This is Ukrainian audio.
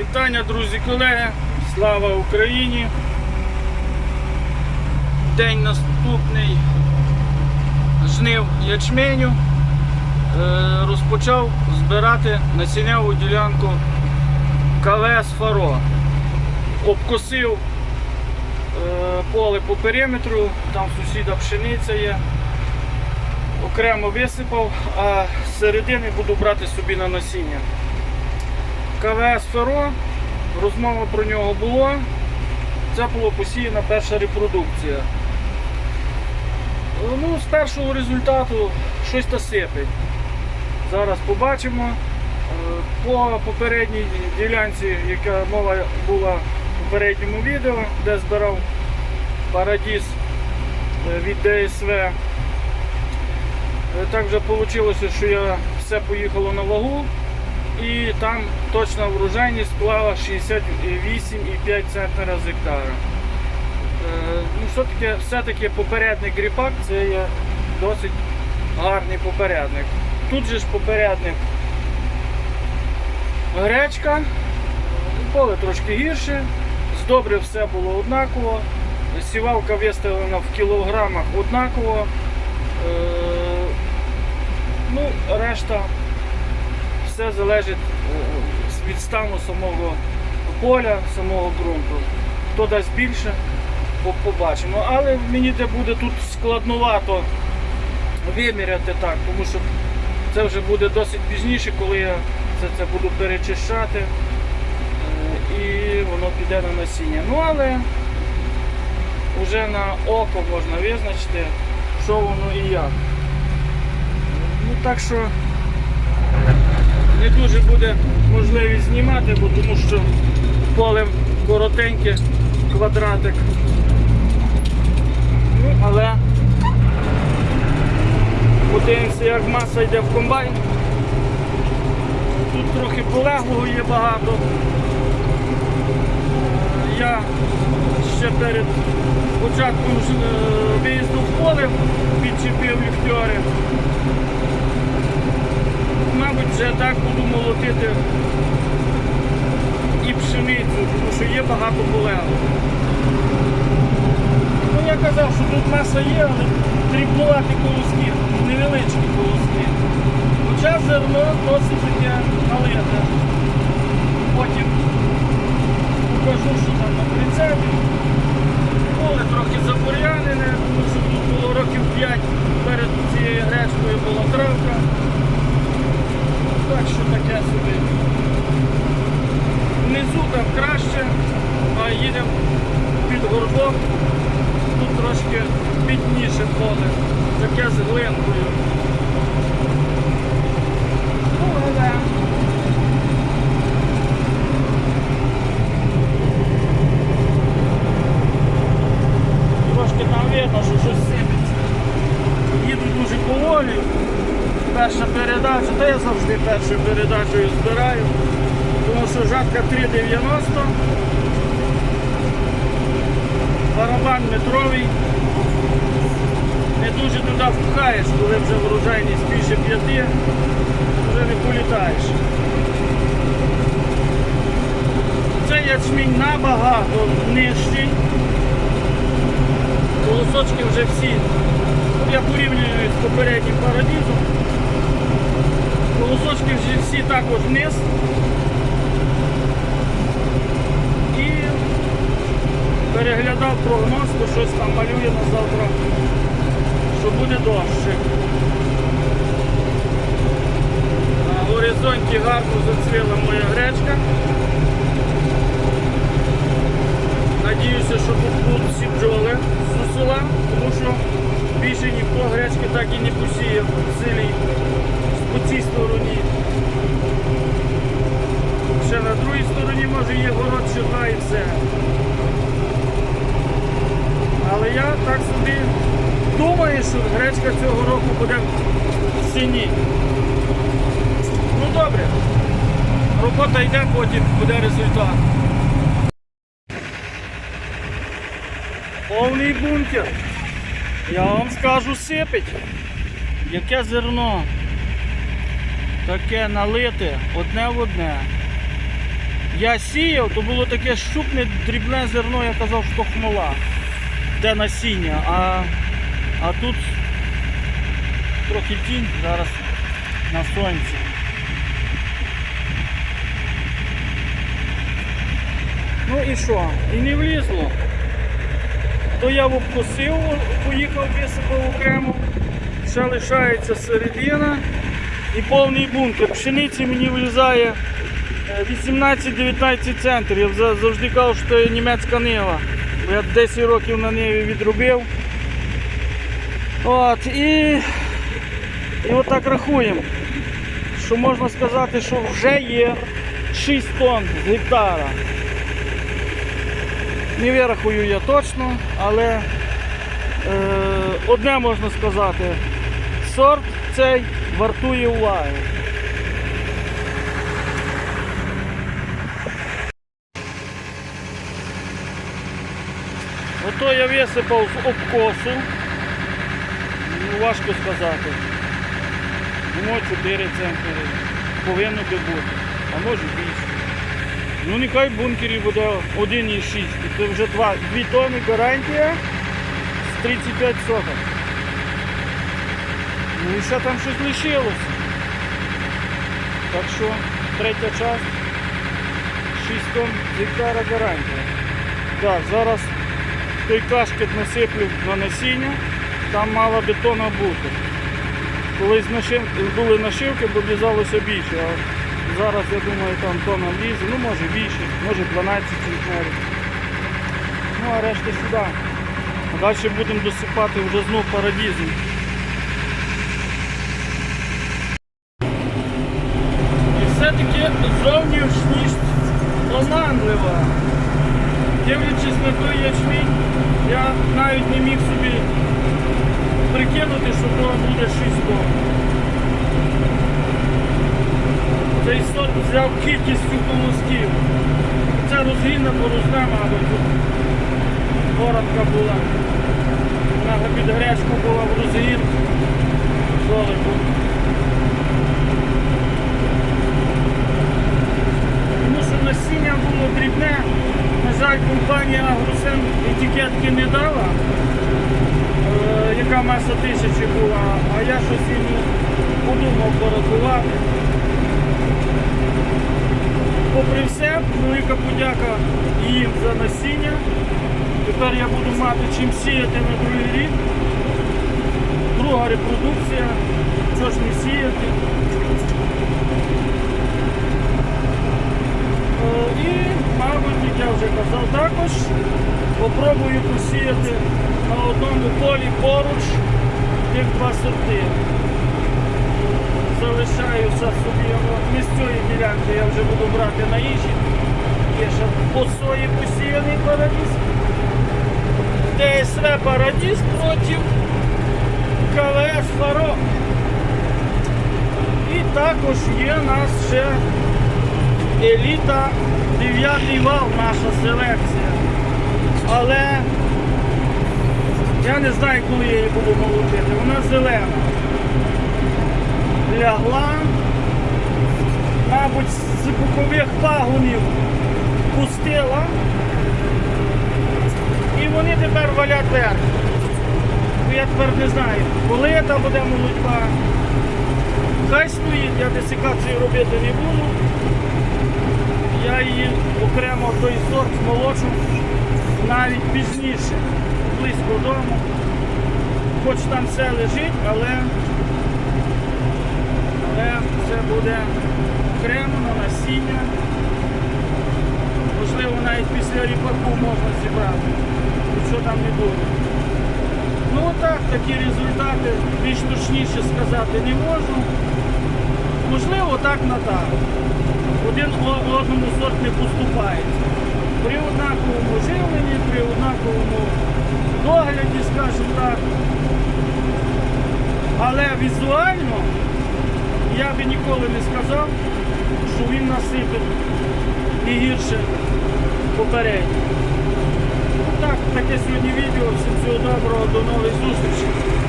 Вітання, друзі, колеги! Слава Україні! День наступний жнив ячменю. Е, Розпочав збирати насінняву ділянку КВС Фаро. Обкосив е, поле по периметру, там сусіда пшениця є. Окремо висипав, а з середини буду брати собі на насіння. КВС Феро, розмова про нього було. Це була посіяна перша репродукція. Ну, з першого результату щось та сипить. Зараз побачимо. Е, По попередній ділянці, яка мова була в попередньому відео, де збирав парадіс е, від ДСВ. Е, Так вже вийшло, що я все поїхало на вагу і там точна врожайність склала 68,5 центнера з гектара. Е, Ну, все-таки, все-таки попередник гріпак це є досить гарний попередник. Тут же ж попередник гречка, поле трошки гірше, з добре все було однаково, сівалка виставлена в кілограмах однаково. Е, Ну, решта все залежить е, від стану самого поля, самого ґрунту. Хто дасть більше, побачимо. Але мені де буде тут складновато виміряти так, тому що це вже буде досить пізніше, коли я це, це буду перечищати е, і воно піде на насіння. Ну але вже на око можна визначити, що воно і як. Ну так що не дуже буде можливість знімати, бо тому що поле коротеньке, квадратик. Ну, але подивимося, як маса йде в комбайн. Тут трохи полеглого є багато. Я ще перед початком е, виїзду в поле підчепив ліфтьори. Вже так буду молотити і пшеницю, тому що є багато полегу. Ну, я казав, що тут маса є, але дрібнуваті колоски, невеличкі колоски. Хоча зерно досить таке налите. Потім покажу, що там на прицепі. Поле трохи забур'янене, тому що тут було років 5 перед цією гречкою була травка. Так що таке собі. Внизу там краще, а їдемо під горбом. Тут трошки бідніше поле, таке з глинкою. Ну, але трошки там видно, що щось сипеться. Їду дуже поволі. Перша передача, та я завжди першою передачею збираю, тому що жатка 3,90, барабан метровий, не дуже туди впхаєш, коли вже врожайність більше п'яти, вже не політаєш. Цей ячмінь набагато нижчий. Колосочки вже всі, я порівнюю з попереднім парадізом. Колосочки вже всі також вниз. І переглядав прогноз, то щось там малює на завтра, що буде дощик. На горизонті гарно зацвіла моя гречка. Надіюся, що тут будуть всі бджоли з села, тому що більше ніхто гречки так і не посіяв в по цій стороні. Ще на другій стороні може є город щодна і все. Але я так собі думаю, що гречка цього року буде в ціні. Ну добре, робота йде, потім буде результат. Повний бункер. Я вам скажу сипить. Яке зерно? Таке налите одне в одне. я сіяв, то було таке щупне дрібне зерно, я казав, що хмола. Де насіння, а, а тут трохи тінь зараз на сонці. Ну і що? І не влізло. То я обкосив, поїхав, висипав окремо. Ще лишається середина і повний бункер. Пшениці мені влізає е, 18-19 центрів. Я завжди кажу, що це німецька нива. Бо я 10 років на ниві відробив. От, і, і отак рахуємо, що можна сказати, що вже є 6 тонн гектара. Не вирахую я точно, але е, одне можна сказати, сорт цей вартує уваги. Ото я висипав з обкосу. Ну, важко сказати. Ну, 4 центнери. Повинно би бути. А може більше. Ну нехай в бункері буде 1,6. Це вже 2, 2 тонни гарантія з 35 соток. Ну і ще там щось лишилося. Так що третя часть 6 тонн гектара гарантія. Так, зараз той кашкет насиплю на насіння, там мала би тона бути. Колись були нашивки, бо в'язалося більше, зараз я думаю там тона влізе, ну може більше, може 12 центнерів. Ну а решта сюди. А далі будемо досипати вже знов парадізм. І все-таки зовнішність оманлива. Дивлячись на той ячмінь, я навіть не міг собі прикинути, що то буде 6 тонн. Цей сорт взяв кількістю помостів. Це розгінна порожна, мабуть, тут коротка була. Вона під гречку була в розгін. Долику. Тому що насіння було дрібне. На жаль, компанія Агросен етикетки не дала, е, яка маса тисячі була, а я щось йому подумав порахувати. Попри все, велика подяка їм за насіння. Тепер я буду мати чим сіяти на другий рік. Друга репродукція. Що ж не сіяти? І, мабуть, як я вже казав, також попробую посіяти на одному полі поруч тих два сорти. Залишаюся собі, не цієї ділянки я вже буду брати на їжі. Є ще по сої посіяний парадіз. ДСВ парадіз проти КВС Фаро. І також є у нас ще еліта 9 вал наша селекція. Але я не знаю, коли я її буду молотити. Вона зелена. Лягла. Мабуть, з бокових пагонів пустила. І вони тепер валять вверх. Ну, Я тепер не знаю, коли та буде молодьба. Хай стоїть, я десикацію робити не буду. Я її окремо той сорт молочу навіть пізніше, близько дому. Хоч там все лежить, але, але це буде окремо на насіння. Можливо, навіть після ріпаку можна зібрати. Нічого там не буде. Ну так, такі результати більш точніше сказати не можу. Можливо, так на так. Один одному сорт не поступається. При однаковому живленні, при однаковому догляді, скажімо так. Але візуально я би ніколи не сказав, що він насипить і гірше попередньо. Ну так, таке сьогодні відео. Всім всього доброго, до нових зустрічей.